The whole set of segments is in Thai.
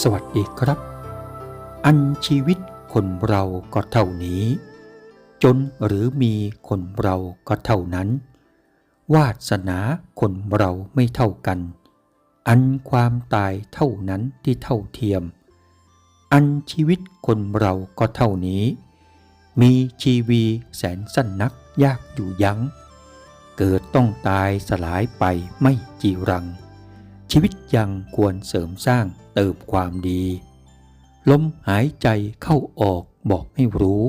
สวัสดีครับ อันชีวิตคนเราก็เท่านี้ จนหรือมีคนเราก็เท่านั้น วาสนาคนเราไม่เท่ากัน อันความตายเท่านั้นที่เท่าเทียม อันชีวิตคนเราก็เท่านี้ มีชีวีแสนสั้นนักยากอยู่ยัง้ง เกิดต้องตายสลายไปไม่จีรัง ชีวิตยังควรเสริมสร้างเติมความดี ลมหายใจเข้าออกบอกให้รู้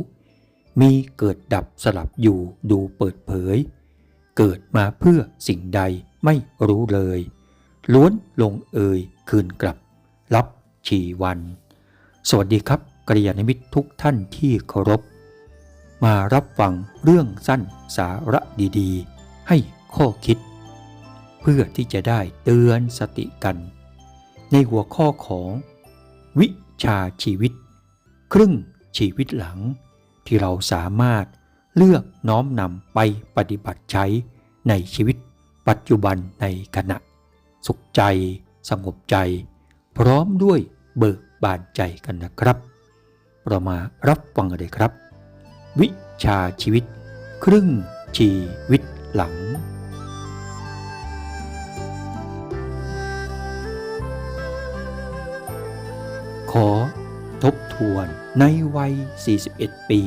มีเกิดดับสลับอยู่ดูเปิดเผย เกิดมาเพื่อสิ่งใดไม่รู้เลย ล้วนลงเอยคืนกลับ รับชีวัน สวัสดีครับกัลยาณมิตทุกท่านที่เคารพ มารับฟังเรื่องสั้นสาระดีๆ ให้ข้อคิด เพื่อที่จะได้เตือนสติกัน ในหัวข้อของ วิชาชีวิต ครึ่งชีวิตหลัง ที่เราสามารถเลือกน้อมนำไปปฏิบัติใช้ในชีวิตปัจจุบันในขณะ สุขใจ สงบใจ พร้อมด้วยเบิกบานใจกันนะครับ เรามารับฟังกันเลยครับ วิชาชีวิต ครึ่งชีวิตหลัง ทบทวนในวัย 41 ปี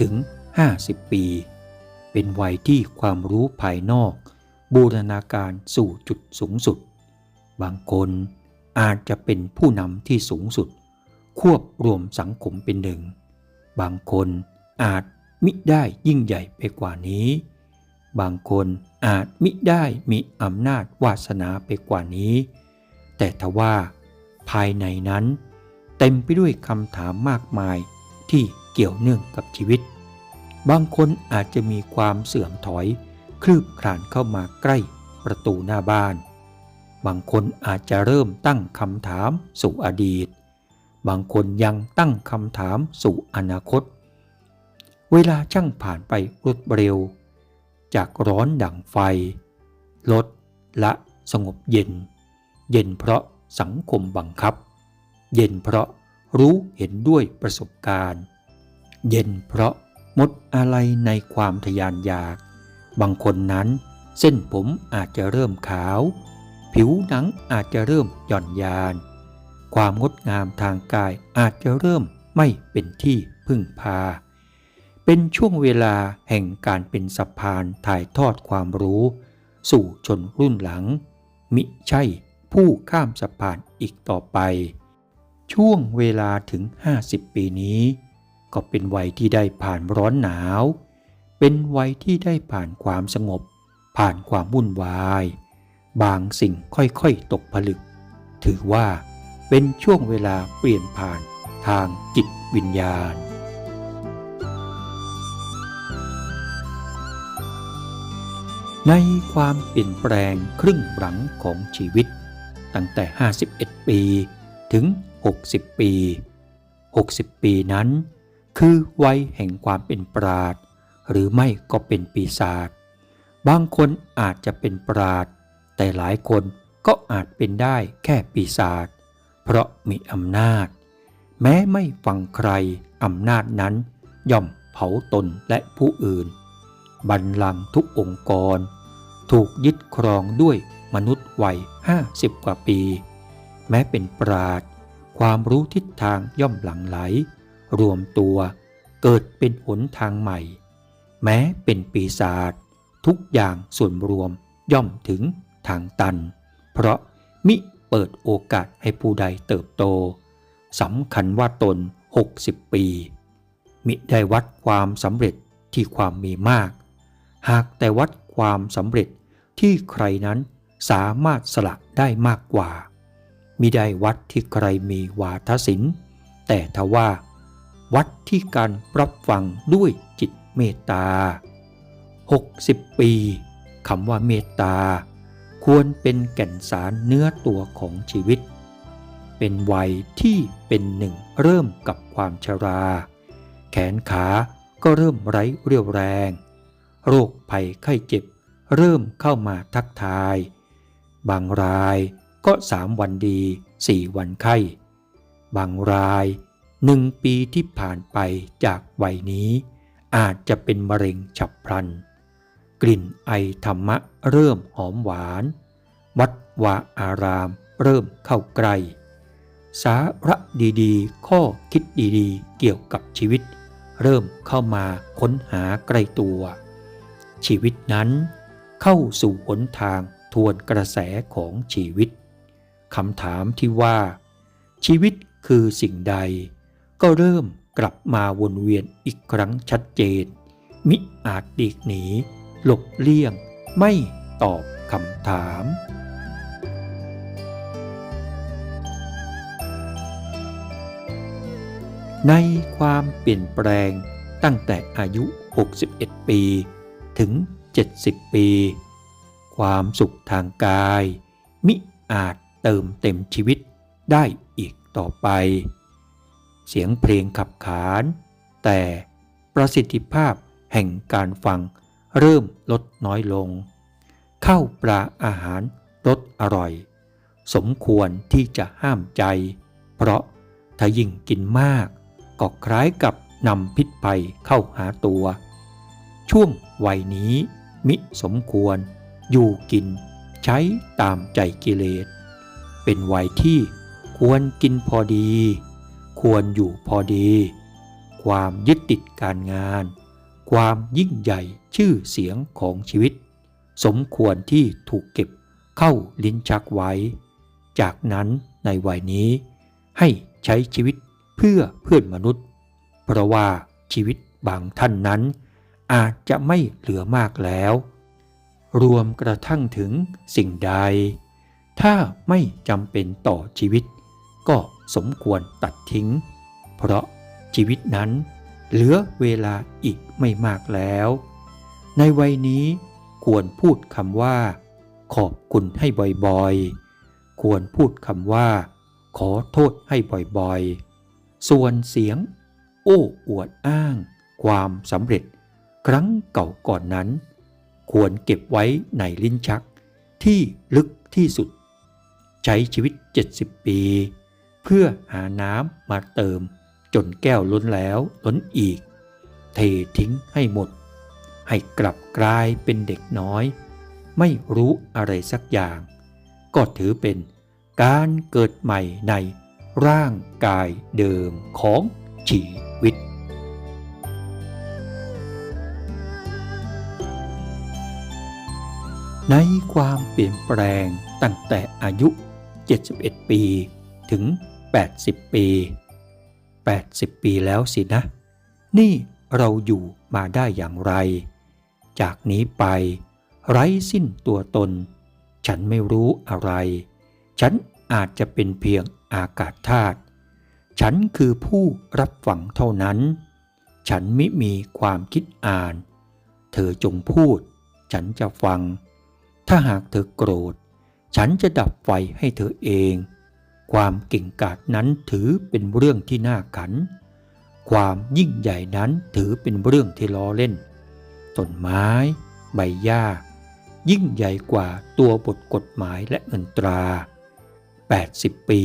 ถึง 50 ปี เป็นวัยที่ความรู้ภายนอกบูรณาการสู่จุดสูงสุด บางคนอาจจะเป็นผู้นำที่สูงสุด ควบรวมสังคมเป็นหนึ่ง บางคนอาจมิได้ยิ่งใหญ่ไปกว่านี้ บางคนอาจมิได้มีอำนาจวาสนาไปกว่านี้ แต่ทว่าภายในนั้น เต็มไปด้วยคำถามมากมายที่เกี่ยวเนื่องกับชีวิต บางคนอาจจะมีความเสื่อมถอย คลืบคลานเข้ามาใกล้ประตูหน้าบ้าน บางคนอาจจะเริ่มตั้งคำถามสู่อดีต บางคนยังตั้งคำถามสู่อนาคต เวลาช่างผ่านไปรวดเร็ว จากร้อนดั่งไฟ ลดละสงบเย็น เย็นเพราะสังคมบังคับ เย็นเพราะรู้เห็นด้วยประสบการณ์ เย็นเพราะหมดอะไรในความทยานอยาก บางคนนั้นเส้นผมอาจจะเริ่มขาว ผิวหนังอาจจะเริ่มหย่อนยาน ความงดงามทางกายอาจจะเริ่มไม่เป็นที่พึ่งพา เป็นช่วงเวลาแห่งการเป็นสะพานถ่ายทอดความรู้ สู่ชนรุ่นหลัง มิใช่ผู้ข้ามสะพานอีกต่อไป ช่วงเวลาถึง 50 ปีนี้ ก็เป็นวัยที่ได้ผ่านร้อนหนาว เป็นวัยที่ได้ผ่านความสงบ ผ่านความวุ่นวาย บางสิ่งค่อยๆตกผลึก ถือว่าเป็นช่วงเวลาเปลี่ยนผ่านทางจิตวิญญาณ ในความเปลี่ยนแปลงครึ่งหลังของชีวิต ตั้งแต่ 51 ปีถึง 60 ปี 60 ปีนั้น คือวัยแห่งความเป็นปราดหรือไม่ก็เป็นปีศาจบางคนอาจจะเป็นปราดแต่หลายคนก็อาจเป็นได้แค่ปีศาจเพราะมีอำนาจ แม้ไม่ฟังใครอำนาจนั้น ย่อมเผาตนและผู้อื่น บัลลังก์ทุกองค์กร ถูกยึดครองด้วยมนุษย์วัย 50 กว่าปี แม้เป็นปราด ความรู้ทิศทางย่อมหลั่งไหล รวมตัวเกิดเป็นหนทางใหม่ แม้เป็นปีศาจทุกอย่างส่วนรวมย่อมถึงทางตัน เพราะมิเปิดโอกาสให้ผู้ใดเติบโตสำคัญว่าตน 60 ปี มิได้วัดความสำเร็จที่ความมีมาก หากแต่วัดความสำเร็จที่ใครนั้นสามารถสละได้มากกว่า มิได้วัดที่ใครมีวาทศิลป์แต่ทว่า วัดที่การรับฟังด้วยจิตเมตตา 60 ปีคำว่าเมตตา ควรเป็นแก่นสารเนื้อตัวของชีวิต เป็นวัยที่เป็นหนึ่งเริ่มกับความชรา แขนขาก็เริ่มไร้เรี่ยวแรง โรคภัยไข้เจ็บเริ่มเข้ามาทักทาย บางราย ก็สามวันดีสี่วันไข้ บางรายหนึ่งปีที่ผ่านไปจากวัยนี้ อาจจะเป็นมะเร็งฉับพลัน กลิ่นไอธรรมะเริ่มหอมหวาน วัดวาอารามเริ่มเข้าใกล้ สาระดีๆ ข้อคิดดีๆ เกี่ยวกับชีวิต เริ่มเข้ามาค้นหาใกล้ตัว ชีวิตนั้นเข้าสู่หนทางทวนกระแสของชีวิต คำถามที่ว่า ชีวิตคือสิ่งใด ก็เริ่มกลับมาวนเวียนอีกครั้งชัดเจน มิอาจดีกหนี หลบเลี่ยง ไม่ตอบคำถามในความเปลี่ยนแปลงตั้งแต่อายุ 61 ปี ถึง 70 ปี ความสุขทางกาย มิอาจ เติมเต็มชีวิตได้อีกต่อไป เสียงเพลงขับขาน แต่ประสิทธิภาพแห่งการฟังเริ่มลดน้อยลงเข้าวปลาอาหารรสอร่อย สมควรที่จะห้ามใจ เพราะถ้ายิ่งกินมาก ก็คล้ายกับนำพิษภัยเข้าหาตัว ช่วงวัยนี้มิสมควรอยู่กินใช้ตามใจกิเลส เป็นวัยที่ควรกินพอดี ควรอยู่พอดี ความยึดติดการงาน ความยิ่งใหญ่ชื่อเสียงของชีวิต สมควรที่ถูกเก็บเข้าลิ้นชักไว้ จากนั้นในวัยนี้ ให้ใช้ชีวิตเพื่อเพื่อนมนุษย์ เพราะว่าชีวิตบางท่านนั้น อาจจะไม่เหลือมากแล้ว รวมกระทั่งถึงสิ่งใด ถ้าไม่จำเป็นต่อชีวิต ก็สมควรตัดทิ้ง เพราะชีวิตนั้นเหลือเวลาอีกไม่มากแล้ว ในวัยนี้ควรพูดคำว่า ขอบคุณให้บ่อยๆ ควรพูดคำว่า ขอโทษให้บ่อยๆ ส่วนเสียง โอ้อวดอ้าง ความสำเร็จ ครั้งเก่าก่อนนั้น ควรเก็บไว้ในลิ้นชักที่ลึกที่สุด ใช้ชีวิต 70 ปี เพื่อหาน้ำมาเติม จนแก้วล้นแล้วล้นอีก เททิ้งให้หมด ให้กลับกลายเป็นเด็กน้อย ไม่รู้อะไรสักอย่าง ก็ถือเป็นการเกิดใหม่ในร่างกายเดิมของชีวิตในความเปลี่ยนแปลงตั้งแต่อายุ 71 ปีถึง 80 ปี 80 ปีแล้วสินะ นี่เราอยู่มาได้อย่างไร จากนี้ไป ไร้สิ้นตัวตน ฉันไม่รู้อะไร ฉันอาจจะเป็นเพียงอากาศธาตุฉันคือผู้รับฟังเท่านั้น ฉันไม่มีความคิดอ่าน เธอจงพูด ฉันจะฟัง ถ้าหากเธอโกรธ ฉันจะดับไฟให้เธอเอง ความเก่งกาจนั้นถือเป็นเรื่องที่น่าขัน ความยิ่งใหญ่นั้นถือเป็นเรื่องที่ล้อเล่น ต้นไม้ ใบหญ้า ยิ่งใหญ่กว่าตัวบทกฎหมายและเงินตรา 80 ปี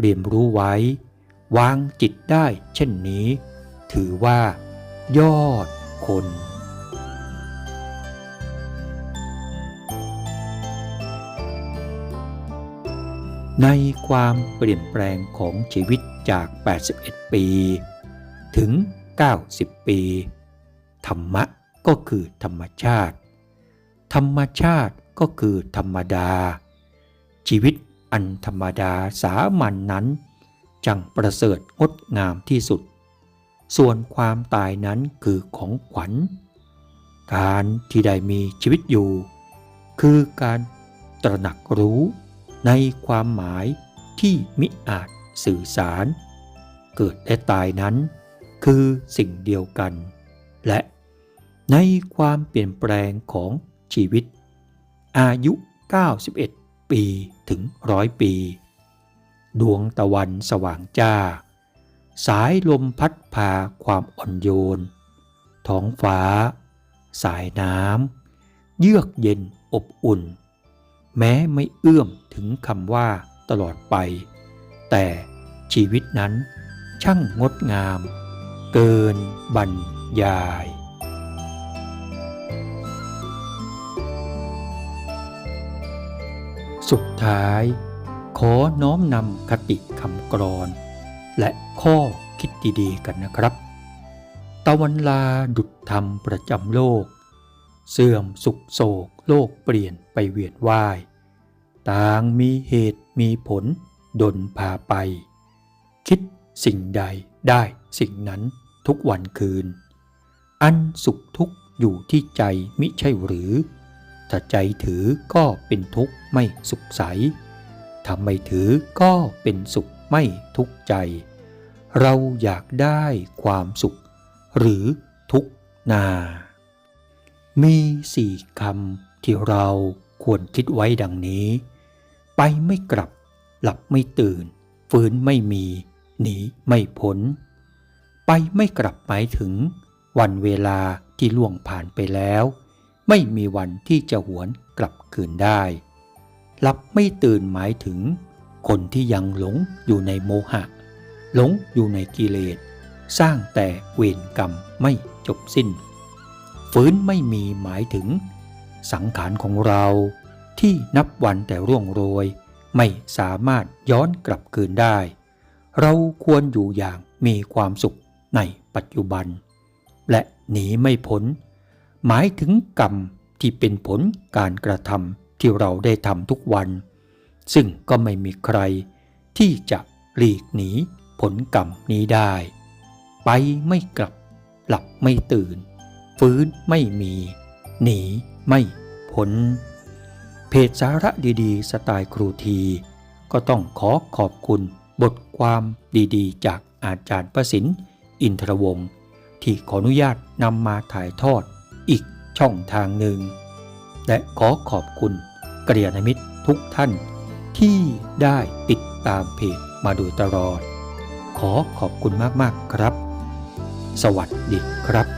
เรียนรู้ไว้ วางจิตได้เช่นนี้ ถือว่า ยอดคน ในความเปลี่ยนแปลงของชีวิตจาก 81 ปี ถึง 90 ปี ธรรมะก็คือธรรมชาติ ธรรมชาติก็คือธรรมดา ชีวิตอันธรรมดาสามัญนนั้น จังประเสริฐงดงามที่สุด ส่วนความตายนั้นคือของขวัญ การที่ได้มีชีวิตอยู่ คือการตระหนักรู้ ในความหมายที่มิอาจสื่อสาร เกิดและตายนั้น คือสิ่งเดียวกัน และในความเปลี่ยนแปลงของชีวิต อายุ 91 ปีถึงร้อยปี ดวงตะวันสว่างจ้า สายลมพัดพาความอ่อนโยน ท้องฟ้า สายน้ำ เยือกเย็นอบอุ่น แม้ไม่เอื้อมถึงคำว่าตลอดไป แต่ชีวิตนั้นช่างงดงาม เกินบรรยายสุดท้าย ขอน้อมนำคติคำกรอน และข้อคิดดีๆกันนะครับ ตะวันลาดุดธรรมประจำโลก เสื่อมสุขโศกโลกเปลี่ยนไปเวียนว่าย ต่างมีเหตุมีผลดนพาไป คิดสิ่งใดได้สิ่งนั้นทุกวันคืน อันสุขทุกข์อยู่ที่ใจมิใช่หรือ ถ้าใจถือก็เป็นทุกข์ไม่สุขใสถ้าไม่ถือก็เป็นสุขไม่ทุกข์ใจ เราอยากได้ความสุข หรือทุกข์นา มีสี่คำที่เราควรคิดไว้ดังนี้ ไปไม่กลับ หลับไม่ตื่น ฟื้นไม่มี หนีไม่พ้น ไปไม่กลับหมายถึง วันเวลาที่ล่วงผ่านไปแล้ว ไม่มีวันที่จะหวนกลับคืนได้ หลับไม่ตื่นหมายถึง คนที่ยังหลงอยู่ในโมหะ หลงอยู่ในกิเลส สร้างแต่เวรกรรมไม่จบสิ้น ฟื้นไม่มีหมายถึง สังขารของเราที่นับวันแต่ร่วงโรย ไม่สามารถย้อนกลับคืนได้ เราควรอยู่อย่างมีความสุขในปัจจุบัน และหนีไม่พ้น หมายถึงกรรมที่เป็นผลการกระทำที่เราได้ทำทุกวัน ซึ่งก็ไม่มีใครที่จะหลีกหนีผลกรรมนี้ได้ ไปไม่กลับหลับไม่ตื่น ฟื้นไม่มี หนีไม่พ้นเพจสาระดีๆ สไตล์ครูที ก็ต้องขอขอบคุณบทความดีๆ จากอาจารย์ประสินอินทรวงศ์ที่ขออนุญาตนำมาถ่ายทอดอีกช่องทางหนึ่ง และขอขอบคุณเกริยนมิตรทุกท่าน ที่ได้ติดตามเพจมาโดยตลอด ขอขอบคุณมากๆครับ สวัสดีครับ